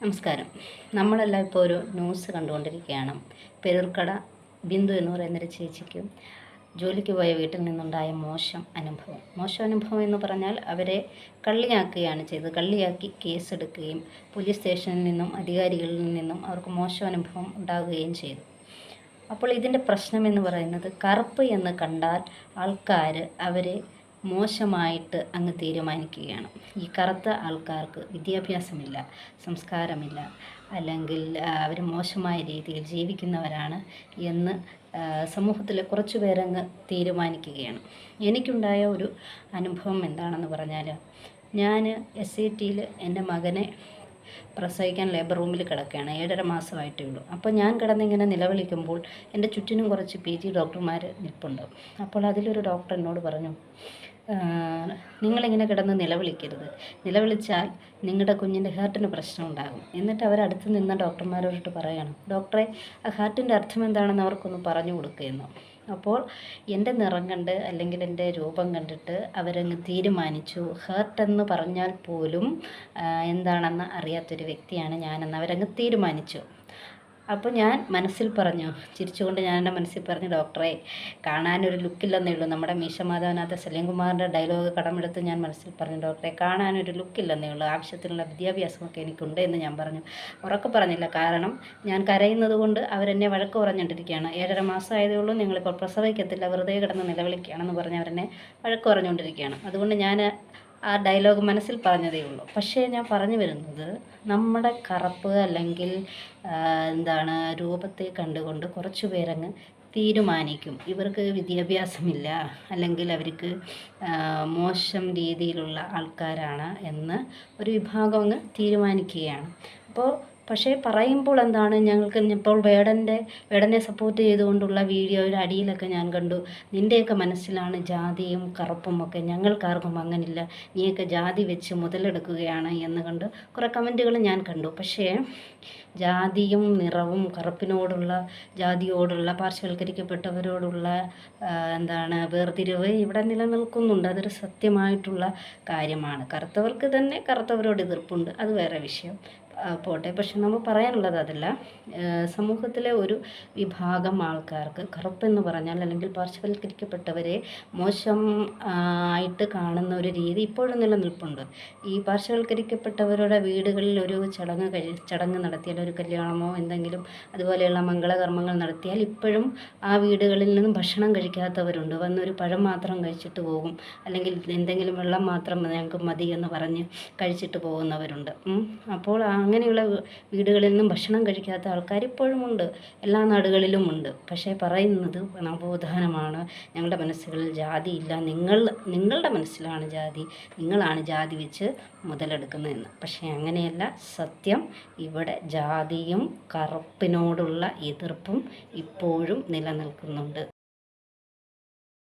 നമസ്കാരം. നമ്മളെല്ലാം ഇപ്പോൾ ഒരു ന്യൂസ് കണ്ടുകൊണ്ടിരിക്കുകയാണ്. പെരൂർക്കട ബിന്ദു എന്ന് പറയുന്നൊരു ചേച്ചിക്ക് ജോലിക്ക് പോയ വീട്ടിൽ നിന്നുണ്ടായ മോശം അനുഭവം. മോശം അനുഭവം എന്ന് പറഞ്ഞാൽ അവരെ കള്ളിയാക്കുകയാണ് ചെയ്തത്. കള്ളിയാക്കി കേസെടുക്കുകയും പോലീസ് സ്റ്റേഷനിൽ നിന്നും അധികാരികളിൽ നിന്നും അവർക്ക് മോശം അനുഭവം ഉണ്ടാകുകയും ചെയ്തു. അപ്പോൾ ഇതിന്റെ പ്രശ്നം എന്ന് പറയുന്നത് കറുപ്പ് എന്ന് കണ്ടാൽ ആൾക്കാർ അവരെ മോശമായിട്ട് അങ്ങ് തീരുമാനിക്കുകയാണ്. ഈ കറുത്ത ആൾക്കാർക്ക് വിദ്യാഭ്യാസമില്ല സംസ്കാരമില്ല അല്ലെങ്കിൽ അവർ മോശമായ രീതിയിൽ ജീവിക്കുന്നവരാണ് എന്ന് സമൂഹത്തിലെ കുറച്ച് പേരങ്ങ് തീരുമാനിക്കുകയാണ്. എനിക്കുണ്ടായ ഒരു അനുഭവം എന്താണെന്ന് പറഞ്ഞാൽ ഞാൻ എസ് ഐ ടിയിൽ എന്റെ മകനെ പ്രസവിക്കാൻ ലേബർ റൂമിൽ കിടക്കുകയാണ്. ഏഴര മാസമായിട്ടേ ഉള്ളൂ. അപ്പോൾ ഞാൻ കിടന്നിങ്ങനെ നിലവിളിക്കുമ്പോൾ എന്റെ ചുറ്റിനും കുറച്ച് പി ജി ഡോക്ടർമാർ നിൽപ്പുണ്ട്. അപ്പോൾ അതിലൊരു ഡോക്ടർ എന്നോട് പറഞ്ഞു "ആ, നിങ്ങളിങ്ങനെ കിടന്ന് നിലവിളിക്കരുത്. നിലവിളിച്ചാൽ നിങ്ങളുടെ കുഞ്ഞിന്റെ ഹാർട്ടിന് പ്രശ്നം ഉണ്ടാകും. എന്നിട്ട് അവരടുത്ത് നിന്ന ഡോക്ടർമാരോട് പറയണം ഡോക്ടറെ ആ ഹാർട്ടിന്റെ അർത്ഥം എന്താണെന്ന് അവർക്കൊന്ന് പറഞ്ഞു കൊടുക്കുകയെന്നു അപ്പോൾ എന്റെ നിറം കണ്ട് അല്ലെങ്കിൽ എന്റെ രൂപം കണ്ടിട്ട് അവരങ്ങ് തീരുമാനിച്ചു. ഹേർട്ട് എന്ന് പറഞ്ഞാൽ പോലും എന്താണെന്ന് അറിയാത്തൊരു വ്യക്തിയാണ് ഞാനെന്ന് അവരങ്ങ് തീരുമാനിച്ചു. അപ്പോൾ ഞാൻ മനസ്സിൽ പറഞ്ഞു ചിരിച്ചുകൊണ്ട് ഞാൻ എന്റെ മനസ്സിൽ പറഞ്ഞു ഡോക്ടറെ കാണാനൊരു ലുക്കില്ലെന്നേ ഉള്ളൂ. നമ്മുടെ മീശ മാധവനാഥ സലീംകുമാറിന്റെ ഡയലോഗ് കടമെടുത്ത് ഞാൻ മനസ്സിൽ പറഞ്ഞു ഡോക്ടറെ കാണാനൊരു ലുക്കില്ലെന്നേ ഉള്ളൂ. ആവശ്യത്തിനുള്ള വിദ്യാഭ്യാസമൊക്കെ എനിക്കുണ്ട് എന്ന് ഞാൻ പറഞ്ഞു. ഉറക്കെ പറഞ്ഞില്ല. കാരണം ഞാൻ കരയുന്നത് കൊണ്ട് അവരെന്നെ വഴക്ക് പറഞ്ഞുകൊണ്ടിരിക്കുകയാണ്. ഏഴര മാസമായതേ ഉള്ളൂ. നിങ്ങളിപ്പോൾ പ്രസവിക്കത്തില്ല. വെറുതെ കിടന്ന് നിലവിളിക്കുകയാണെന്ന് പറഞ്ഞ് അവരെന്നെ വഴക്ക് പറഞ്ഞുകൊണ്ടിരിക്കുകയാണ്. അതുകൊണ്ട് ഞാൻ ആ ഡയലോഗ് മനസ്സിൽ പറഞ്ഞതേ ഉള്ളൂ. പക്ഷേ ഞാൻ പറഞ്ഞു വരുന്നത് നമ്മുടെ കറുപ്പ് അല്ലെങ്കിൽ എന്താണ് രൂപത്തെ കണ്ടുകൊണ്ട് കുറച്ച് പേരങ്ങ് തീരുമാനിക്കും. ഇവർക്ക് വിദ്യാഭ്യാസമില്ല അല്ലെങ്കിൽ അവർക്ക് മോശം രീതിയിലുള്ള ആൾക്കാരാണ് എന്ന് ഒരു വിഭാഗം അങ്ങ് തീരുമാനിക്കുകയാണ്. അപ്പോൾ പക്ഷേ പറയുമ്പോൾ എന്താണ്? ഞങ്ങൾക്ക് ഇപ്പോൾ വേടന്റെ വേടനെ സപ്പോർട്ട് ചെയ്തുകൊണ്ടുള്ള വീഡിയോയുടെ അടിയിലൊക്കെ ഞാൻ കണ്ടു. നിന്റെയൊക്കെ മനസ്സിലാണ് ജാതിയും കറുപ്പും ഒക്കെ. ഞങ്ങൾക്കാർക്കും അങ്ങനില്ല. നീയൊക്കെ ജാതി വെച്ച് മുതലെടുക്കുകയാണ് എന്ന് കണ്ട്. കുറേ കമന്റുകൾ ഞാൻ കണ്ടു. പക്ഷേ ജാതിയും നിറവും കറുപ്പിനോടുള്ള ജാതിയോടുള്ള പാർശ്വവൽക്കരിക്കപ്പെട്ടവരോടുള്ള എന്താണ് വേർതിരിവ് ഇവിടെ നിലനിൽക്കുന്നുണ്ട്. അതൊരു സത്യമായിട്ടുള്ള കാര്യമാണ്. കറുത്തവർക്ക് തന്നെ കറുത്തവരോട് എതിർപ്പുണ്ട്. അത് വേറെ വിഷയം. പോട്ടെ. പക്ഷെ നമ്മൾ പറയാനുള്ളത് അതല്ല. സമൂഹത്തിലെ ഒരു വിഭാഗം ആൾക്കാർക്ക് കറുപ്പെന്ന് പറഞ്ഞാൽ അല്ലെങ്കിൽ പാർശ്വവൽക്കരിക്കപ്പെട്ടവരെ മോശം ആയിട്ട് കാണുന്ന ഒരു രീതി ഇപ്പോഴും നിലനിൽപ്പുണ്ട്. ഈ പാർശ്വവൽക്കരിക്കപ്പെട്ടവരുടെ വീടുകളിൽ ഒരു ചടങ്ങ് കഴി ചടങ്ങ് നടത്തിയാൽ ഒരു കല്യാണമോ എന്തെങ്കിലും അതുപോലെയുള്ള മംഗളകർമ്മങ്ങൾ നടത്തിയാൽ ഇപ്പോഴും ആ വീടുകളിൽ നിന്നും ഭക്ഷണം കഴിക്കാത്തവരുണ്ട്. വന്നൊരു പഴം മാത്രം കഴിച്ചിട്ട് പോകും. അല്ലെങ്കിൽ എന്തെങ്കിലും വെള്ളം മാത്രം ഞങ്ങൾക്ക് മതി എന്ന് പറഞ്ഞ് കഴിച്ചിട്ട് പോകുന്നവരുണ്ട്. അപ്പോൾ അപ്പോൾ അങ്ങനെയുള്ള വീടുകളിൽ നിന്നും ഭക്ഷണം കഴിക്കാത്ത ആൾക്കാർ ഇപ്പോഴും ഉണ്ട്. എല്ലാ നാടുകളിലും ഉണ്ട്. പക്ഷേ പറയുന്നത് നവോത്ഥാനമാണ്. ഞങ്ങളുടെ മനസ്സുകളിൽ ജാതി ഇല്ല. നിങ്ങൾ നിങ്ങളുടെ മനസ്സിലാണ് ജാതി. നിങ്ങളാണ് ജാതി വെച്ച് മുതലെടുക്കുന്നതെന്ന്. പക്ഷേ അങ്ങനെയല്ല. സത്യം ഇവിടെ ജാതിയും കറുപ്പിനോടുള്ള എതിർപ്പും ഇപ്പോഴും നിലനിൽക്കുന്നുണ്ട്.